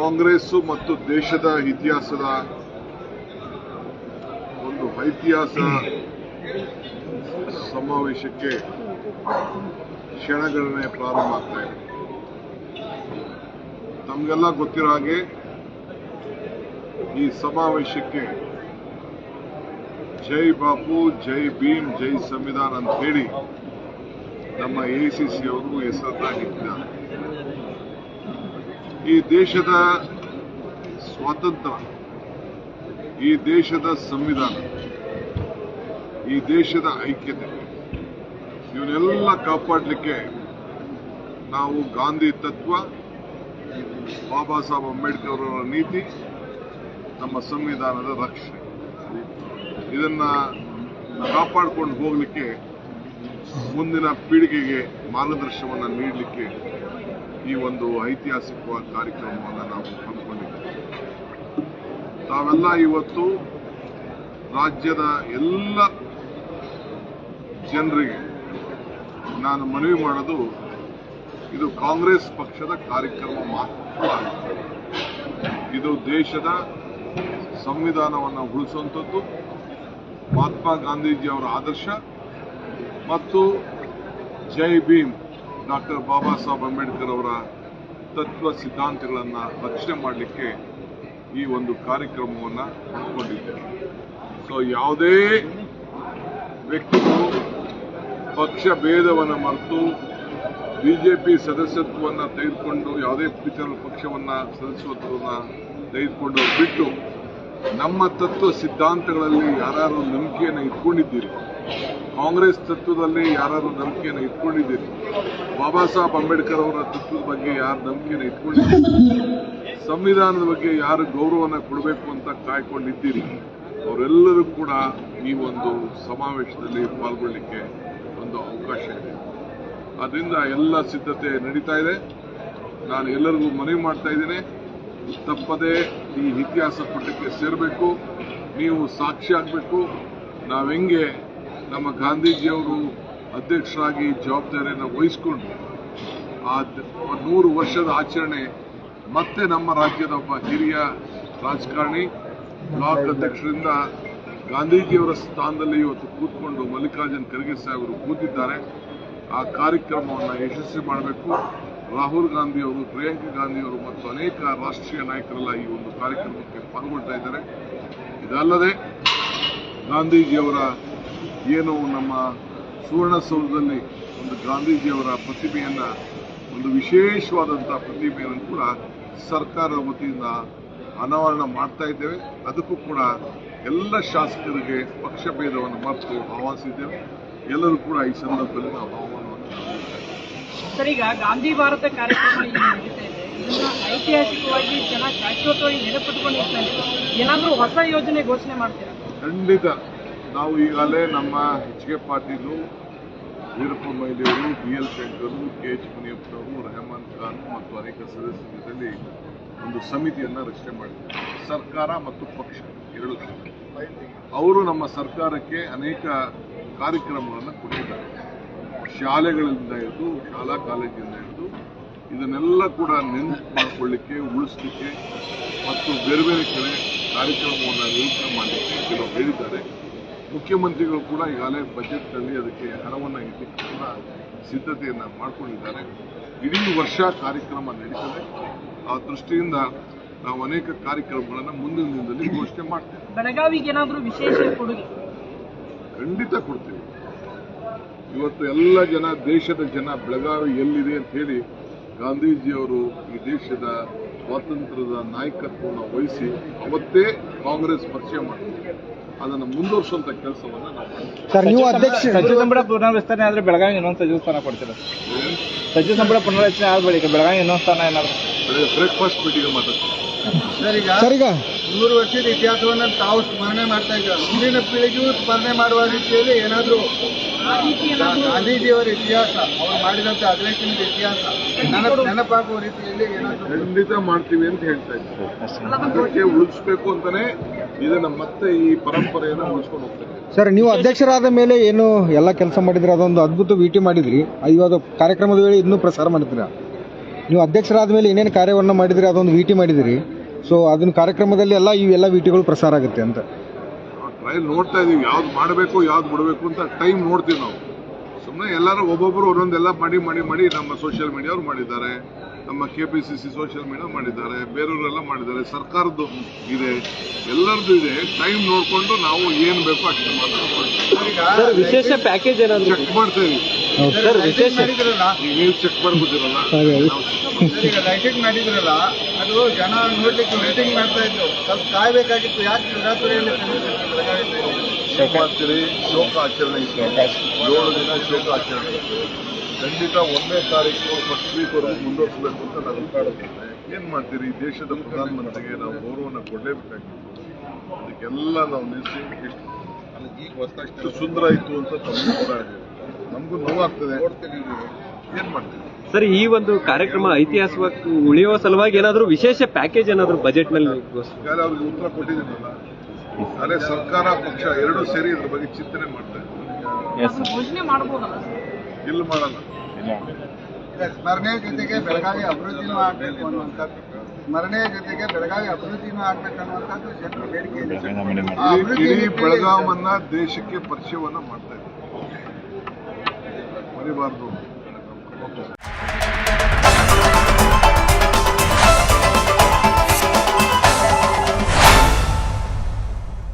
ಕಾಂಗ್ರೆಸ್ಸು ಮತ್ತು ದೇಶದ ಇತಿಹಾಸದ ಒಂದು ಐತಿಹಾಸ ಸಮಾವೇಶಕ್ಕೆ ಕ್ಷಣಗಣನೆ ಪ್ರಾರಂಭ ಆಗ್ತಾ ಇದೆ. ತಮಗೆಲ್ಲ ಗೊತ್ತಿರೋ ಹಾಗೆ ಈ ಸಮಾವೇಶಕ್ಕೆ ಜೈ ಬಾಪು, ಜೈ ಭೀಮ್, ಜೈ ಸಂವಿಧಾನ ಅಂತ ಹೇಳಿ ನಮ್ಮ ಎಐಸಿಸಿ ಅವರು ಹೆಸರನ್ನ ಈ ದೇಶದ ಸ್ವಾತಂತ್ರ್ಯ, ಈ ದೇಶದ ಸಂವಿಧಾನ, ಈ ದೇಶದ ಐಕ್ಯತೆ, ಇವನ್ನೆಲ್ಲ ಕಾಪಾಡಲಿಕ್ಕೆ ನಾವು ಗಾಂಧಿ ತತ್ವ, ಬಾಬಾ ಸಾಹೇಬ್ ಅಂಬೇಡ್ಕರ್ ಅವರ ನೀತಿ, ನಮ್ಮ ಸಂವಿಧಾನದ ರಕ್ಷಣೆ. ಇದನ್ನ ಕಾಪಾಡಿಕೊಂಡು ಹೋಗಲಿಕ್ಕೆ ಮುಂದಿನ ಪೀಳಿಗೆಗೆ ಮಾರ್ಗದರ್ಶನವನ್ನು ನೀಡಲಿಕ್ಕೆ ಈ ಒಂದು ಐತಿಹಾಸಿಕವಾದ ಕಾರ್ಯಕ್ರಮವನ್ನು ನಾವು ಹಮ್ಮಿಕೊಂಡಿದ್ದೇವೆ. ತಾವೆಲ್ಲ ಇವತ್ತು ರಾಜ್ಯದ ಎಲ್ಲ ಜನರಿಗೆ ನಾನು ಮನವಿ ಮಾಡೋದು, ಇದು ಕಾಂಗ್ರೆಸ್ ಪಕ್ಷದ ಕಾರ್ಯಕ್ರಮ ಮಾತ್ರ ಇದು ದೇಶದ ಸಂವಿಧಾನವನ್ನು ಉಳಿಸುವಂಥದ್ದು. ಮಹಾತ್ಮ ಗಾಂಧೀಜಿ ಅವರ ಆದರ್ಶ ಮತ್ತು ಜೈ ಭೀಮ್ ಡಾಕ್ಟರ್ ಬಾಬಾ ಸಾಹೇಬ್ ಅಂಬೇಡ್ಕರ್ ಅವರ ತತ್ವ ಸಿದ್ಧಾಂತಗಳನ್ನು ರಕ್ಷಣೆ ಮಾಡಲಿಕ್ಕೆ ಈ ಒಂದು ಕಾರ್ಯಕ್ರಮವನ್ನು ಹಮ್ಮಿಕೊಂಡಿದ್ದೇವೆ. ಸೊ ಯಾವುದೇ ವ್ಯಕ್ತಿಗಳು ಪಕ್ಷ ಭೇದವನ್ನು ಮರೆತು ಬಿಜೆಪಿ ಸದಸ್ಯತ್ವವನ್ನು ತೆಗೆದುಕೊಂಡು ಯಾವುದೇ ಪಿಚರ್ ಪಕ್ಷವನ್ನ ಸದಸ್ಯತ್ವವನ್ನು ತೆಗೆದುಕೊಂಡು ಬಿಟ್ಟು ನಮ್ಮ ತತ್ವ ಸಿದ್ಧಾಂತಗಳಲ್ಲಿ ಯಾರು ನಂಬಿಕೆಯನ್ನು ಇಟ್ಕೊಂಡಿದ್ದೀರಿ ಕಾಂಗ್ರೆಸ್ ತತ್ವದಲ್ಲಿ ಯಾರಾದರೂ ನಂಬಿಕೆಯನ್ನು ಇಟ್ಕೊಂಡಿದ್ದೀರಿ? ಬಾಬಾ ಸಾಹೇಬ್ ಅಂಬೇಡ್ಕರ್ ಅವರ ತತ್ವದ ಬಗ್ಗೆ ಯಾರು ನಂಬಿಕೆಯನ್ನು ಇಟ್ಕೊಂಡಿದ್ದೀರಿ? ಸಂವಿಧಾನದ ಬಗ್ಗೆ ಯಾರು ಗೌರವನ ಕೊಡಬೇಕು ಅಂತ ಕಾಯ್ಕೊಂಡಿದ್ದೀರಿ? ಅವರೆಲ್ಲರೂ ಕೂಡ ಈ ಒಂದು ಸಮಾವೇಶದಲ್ಲಿ ಪಾಲ್ಗೊಳ್ಳಿಕ್ಕೆ ಒಂದು ಅವಕಾಶ ಇದೆ. ಅದರಿಂದ ಎಲ್ಲ ಸಿದ್ಧತೆ ನಡೀತಾ ಇದೆ. ನಾನು ಎಲ್ಲರಿಗೂ ಮನವಿ ಮಾಡ್ತಾ ಇದ್ದೇನೆ. ತಪ್ಪದೇ ಈ ಇತಿಹಾಸ ಪುಟಕ್ಕೆ ಸೇರಬೇಕು. ನೀವು ಸಾಕ್ಷಿ ಆಗಬೇಕು. ನಾವು ಹೆಂಗೆ ನಮ್ಮ ಗಾಂಧೀಜಿಯವರು ಅಧ್ಯಕ್ಷರಾಗಿ ಜವಾಬ್ದಾರಿಯನ್ನು ವಹಿಸಿಕೊಂಡು ಆ ನೂರು ವರ್ಷದ ಆಚರಣೆ ಮತ್ತೆ ನಮ್ಮ ರಾಜ್ಯದ ಒಬ್ಬ ಹಿರಿಯ ರಾಜಕಾರಣಿ, ಬ್ಲಾಕ್ ಅಧ್ಯಕ್ಷರಿಂದ ಗಾಂಧೀಜಿಯವರ ಸ್ಥಾನದಲ್ಲಿ ಇವತ್ತು ಕೂತ್ಕೊಂಡು ಮಲ್ಲಿಕಾರ್ಜುನ್ ಖರ್ಗೆ ಸಾಹೇಬರು ಕೂತಿದ್ದಾರೆ. ಆ ಕಾರ್ಯಕ್ರಮವನ್ನು ಯಶಸ್ವಿ ಮಾಡಬೇಕು. ರಾಹುಲ್ ಗಾಂಧಿ ಅವರು, ಪ್ರಿಯಾಂಕಾ ಗಾಂಧಿಯವರು ಮತ್ತು ಅನೇಕ ರಾಷ್ಟ್ರೀಯ ನಾಯಕರೆಲ್ಲ ಈ ಒಂದು ಕಾರ್ಯಕ್ರಮಕ್ಕೆ ಪಾಲ್ಗೊಳ್ತಾ ಇದ್ದಾರೆ. ಇದಲ್ಲದೆ ಗಾಂಧೀಜಿಯವರ ಏನು ನಮ್ಮ ಸುವರ್ಣಸೌಧದಲ್ಲಿ ಒಂದು ಗಾಂಧೀಜಿಯವರ ಪ್ರತಿಮೆಯನ್ನು ಒಂದು ವಿಶೇಷವಾದಂಥ ಪ್ರತಿಮೆಯನ್ನು ಕೂಡ ಸರ್ಕಾರದ ವತಿಯಿಂದ ಅನಾವರಣ ಮಾಡ್ತಾ ಇದ್ದೇವೆ. ಅದಕ್ಕೂ ಕೂಡ ಎಲ್ಲ ಶಾಸಕರಿಗೆ ಪಕ್ಷ ಭೇದವನ್ನು ಮರೆತು ಆಹ್ವಾನಿಸಿದ್ದೇವೆ. ಎಲ್ಲರೂ ಕೂಡ ಈ ಸಂದರ್ಭದಲ್ಲಿ ನಾವು ಆಹ್ವಾನವನ್ನು. ಸರ್ ಈಗ ಗಾಂಧಿ ಭಾರತ ಕಾರ್ಯಕ್ರಮ ಐತಿಹಾಸಿಕವಾಗಿ ಜನ ಶಾಶ್ವತವಾಗಿ ನೆನಪಿಟ್ಕೊಂಡು ಏನಾದರೂ ಹೊಸ ಯೋಜನೆ ಘೋಷಣೆ ಮಾಡ್ತೀರಾ? ಖಂಡಿತ. ನಾವು ಈಗಾಗಲೇ ನಮ್ಮ H K Patil Veerappa ಮೊಯ್ಲಿಯವರು B L Shankar, K H ಮುನಿಯಪ್ಪನವರು, Rehman Khan ಮತ್ತು ಅನೇಕ ಸದಸ್ಯರ ಜೊತೆಯಲ್ಲಿ ಒಂದು ಸಮಿತಿಯನ್ನು ರಚನೆ ಮಾಡಿದ್ದಾರೆ. ಸರ್ಕಾರ ಮತ್ತು ಪಕ್ಷ ಎರಡು ಅವರು ನಮ್ಮ ಸರ್ಕಾರಕ್ಕೆ ಅನೇಕ ಕಾರ್ಯಕ್ರಮಗಳನ್ನು ಕೊಟ್ಟಿದ್ದಾರೆ. ಶಾಲೆಗಳಿಂದ ಹಿಡಿದು, ಶಾಲಾ ಕಾಲೇಜಿಂದ ಹಿಡಿದು, ಇದನ್ನೆಲ್ಲ ಕೂಡ ನೆನಪು ಮಾಡಿಕೊಳ್ಳಿಕ್ಕೆ ಉಳಿಸ್ಲಿಕ್ಕೆ ಮತ್ತು ಬೇರೆ ಬೇರೆ ಕಡೆ ಕಾರ್ಯಕ್ರಮವನ್ನು ನಿರೂಪಣೆ ಮಾಡಲಿಕ್ಕೆ ಕೆಲವು ಹೇಳಿದ್ದಾರೆ. ಮುಖ್ಯಮಂತ್ರಿಗಳು ಕೂಡ ಈಗಾಗಲೇ ಬಜೆಟ್ನಲ್ಲಿ ಅದಕ್ಕೆ ಹಣವನ್ನು ಕೂಡ ಸಿದ್ಧತೆಯನ್ನು ಮಾಡಿಕೊಂಡಿದ್ದಾರೆ. ಇಡೀ ವರ್ಷ ಕಾರ್ಯಕ್ರಮ ನಡೀತದೆ. ಆ ದೃಷ್ಟಿಯಿಂದ ನಾವು ಅನೇಕ ಕಾರ್ಯಕ್ರಮಗಳನ್ನು ಮುಂದಿನ ದಿನದಲ್ಲಿ ಘೋಷಣೆ ಮಾಡ್ತೇವೆ. ಬೆಳಗಾವಿಗೆ ಏನಾದರೂ ವಿಶೇಷ ಕೊಡುಗೆ? ಖಂಡಿತ ಕೊಡ್ತೀವಿ. ಇವತ್ತು ಎಲ್ಲ ಜನ ದೇಶದ ಜನ ಬೆಳಗಾವಿ ಎಲ್ಲಿದೆ ಅಂತ ಹೇಳಿ ಗಾಂಧೀಜಿಯವರು ಈ ದೇಶದ ಸ್ವಾತಂತ್ರ್ಯದ ನಾಯಕತ್ವವನ್ನು ವಹಿಸಿ ಅವತ್ತೇ ಕಾಂಗ್ರೆಸ್ ಪರಿಚಯ ಮಾಡಿದ್ರು. ಅದನ್ನು ಮುಂದುವರಿಸುವಂತ ಕೆಲಸವನ್ನ ನಾವು ಮಾಡ್ತೀವಿ. ಸರ್ ನೀವು ಅಧ್ಯಕ್ಷ ಸಚಿವ ಸಂಪುಟ ಪುನರ್ವಿಸ್ತರಣೆ ಆದ್ರೆ ಬೆಳಗಾವಿ ಇನ್ನೊಂದು ಸಚಿವ ಸ್ಥಾನ ಕೊಡ್ತೀರ? ಸಚಿವ ಸಂಪುಟ ಪುನರ್ರಚನೆ ಆದ ಬಳಿಕ ಬೆಳಗಾವಿ ಇನ್ನೊಂದು ಸ್ಥಾನ ಏನಾದ್ರು? ಬ್ರೇಕ್ಫಾಸ್ಟ್ ಮೀಟಿಂಗ್ ಮಾತಾಡ್ತೀವಿ ಸರ್ ಈಗ ನೂರು ವರ್ಷದ ಇತಿಹಾಸವನ್ನು ತಾವು ಸ್ಮರಣೆ ಮಾಡ್ತಾ ಇದ್ದಾರೆ. ಮುಂದಿನ ಪೀಳಿಗೆಯೂ ಸ್ಮರಣೆ ಮಾಡುವ ರೀತಿಯಲ್ಲಿ ಏನಾದರೂ ಗಾಂಧೀಜಿಯವರ ಇತಿಹಾಸ ಅವರು ಮಾಡಿದಂಥ ಅಧಿವೇಶನದ ಇತಿಹಾಸ ನೆನಪು ನೆನಪಾಗುವ ರೀತಿಯಲ್ಲಿ ಏನಾದರೂ ಖಂಡಿತ ಮಾಡ್ತೀವಿ ಅಂತ ಹೇಳ್ತಾ ಇದ್ದಾರೆ ಅದಕ್ಕೆ ಉಳಿಸ್ಬೇಕು ಅಂತಾನೆ ಇದನ್ನ ಮತ್ತೆ ಈ ಪರಂಪರೆಯನ್ನು ಉಳಿಸ್ಕೊಂಡು ಹೋಗ್ತಾರೆ ಸರ್ ನೀವು ಅಧ್ಯಕ್ಷರಾದ ಮೇಲೆ ಏನು ಎಲ್ಲ ಕೆಲಸ ಮಾಡಿದ್ರಿ? ಅದೊಂದು ಅದ್ಭುತ ವಿಟಿ ಮಾಡಿದ್ರಿ. ಇವಾಗ ಕಾರ್ಯಕ್ರಮದ ವೇಳೆ ಇನ್ನೂ ಪ್ರಸಾರ ಮಾಡಿದ್ರ ನೀವು ಅಧ್ಯಕ್ಷರಾದ ಮೇಲೆ ಏನೇನು ಕಾರ್ಯವನ್ನು ಮಾಡಿದ್ರಿ? ಅದೊಂದು ವಿಟಿ ಮಾಡಿದಿರಿ. ಸೊ ಅದನ್ನ ಕಾರ್ಯಕ್ರಮದಲ್ಲಿ ಎಲ್ಲ ಇವೆಲ್ಲ ವಿಟಿಗಳು ಪ್ರಸಾರ ಆಗುತ್ತೆ ಅಂತ. ಟ್ರಯಲ್ ನೋಡ್ತಾ ಇದೀವಿ. ಯಾವ್ದು ಮಾಡಬೇಕು ಯಾವ್ದು ಬಿಡಬೇಕು ಅಂತ ಟೈಮ್ ನೋಡ್ತೀವಿ ನಾವು. ಸುಮ್ಮನೆ ಎಲ್ಲರೂ ಒಬ್ಬೊಬ್ಬರು ಒಂದೊಂದೆಲ್ಲ ಮಾಡಿ ಮಾಡಿ ಮಾಡಿ ನಮ್ಮ ಸೋಷಿಯಲ್ ಮೀಡಿಯಾವ್ರು ಮಾಡಿದ್ದಾರೆ. ನಮ್ಮ K P C C social media ಮಾಡಿದ್ದಾರೆ. ಬೇರೆಯವರೆಲ್ಲ ಮಾಡಿದ್ದಾರೆ. ಸರ್ಕಾರದ್ದು ಇದೆ. ಎಲ್ಲರದ್ದು ಇದೆ. ಟೈಮ್ ನೋಡಿಕೊಂಡು ನಾವು ಏನು ಬೇಕೋ ಅಷ್ಟು ಮಾತಾಡ್ಕೊಂಡು ವಿಶೇಷ ಪ್ಯಾಕೇಜ್ ಏನಾದ್ರು ಚೆಕ್ ಮಾಡ್ತೀವಿ ಇದೀವಿ. ನೀವು ಚೆಕ್ ಮಾಡ್ಬೋದಿರಲ್ಲ. ಈಗ ಲೈಟಿಂಗ್ ಮಾಡಿದ್ರಲ್ಲ, ಅದು ಜನ ನೋಡ್ಲಿಕ್ಕೆ ವೇಟಿಂಗ್ ಮಾಡ್ತಾ ಇದ್ರು. ಸ್ವಲ್ಪ ಕಾಯ್ಬೇಕಾಗಿತ್ತು. ಯಾಕೆ ಶಿವರಾತ್ರಿಯಲ್ಲಿ ಬೆಳಗಾವಿಯಲ್ಲಿ? ಶೋಕ ಆಚರಣೆ ಇತ್ತು. ಏಳು ದಿನ ಶೋಕ ಆಚರಣೆ ಇತ್ತು. ಖಂಡಿತ ಒಂದನೇ ತಾರೀಕು ಫಸ್ಟ್ ಮುಂದುವರಿಸಬೇಕು ಅಂತ ನಾನು ಕಾಡುತ್ತೇನೆ. ಏನ್ ಮಾಡ್ತೀರಿ? ದೇಶದ ಪ್ರಧಾನಮಂತ್ರಿಗೆ ನಾವು ಗೌರವನ ಕೊಡಲೇಬೇಕಾಗಿತ್ತು. ಅದಕ್ಕೆಲ್ಲ ನಾವು ನಿಲ್ಲಿಸಿ. ಎಷ್ಟು ಸುಂದರ ಇತ್ತು ಅಂತ ತಮ್ಮ. ನಮಗೂ ನೋವಾಗ್ತದೆ. ಏನ್ ಮಾಡ್ತೀವಿ ಸರ್ ಈ ಒಂದು ಕಾರ್ಯಕ್ರಮ ಐತಿಹಾಸಿಕವಾಗಿ ಉಳಿಯುವ ಸಲುವಾಗಿ ಏನಾದರೂ ವಿಶೇಷ ಪ್ಯಾಕೇಜ್ ಏನಾದರೂ ಬಜೆಟ್ನಲ್ಲಿ ಅವ್ರಿಗೆ ಉತ್ತರ ಕೊಟ್ಟಿದ್ದೀನಲ್ಲ. ಅದೇ ಸರ್ಕಾರ ಪಕ್ಷ ಎರಡೂ ಸೇರಿ ಇದ್ರ ಬಗ್ಗೆ ಚಿಂತನೆ ಮಾಡ್ತಾ ಇಲ್ಲಿ ಮಾಡಲ್ಲ. ಸ್ಮರಣೆ ಜೊತೆಗೆ ಬೆಳಗಾವಿ ಅಭಿವೃದ್ಧಿನೂ ಆಗಬೇಕು ಅನ್ನುವಂಥದ್ದು ಸ್ಮರಣೆಯ ಜೊತೆಗೆ ಬೆಳಗಾವಿ ಅಭಿವೃದ್ಧಿನೂ ಆಗ್ಬೇಕನ್ನುವಂಥದ್ದು ಜನರ ಬೇಡಿಕೆ ಇದೆ. ಬೆಳಗಾವನ್ನ ದೇಶಕ್ಕೆ ಪರಿಚಯವನ್ನ ಮಾಡ್ತಾ ಇದ್ದಾರೆ. ಮರಿಬಾರ್ದು.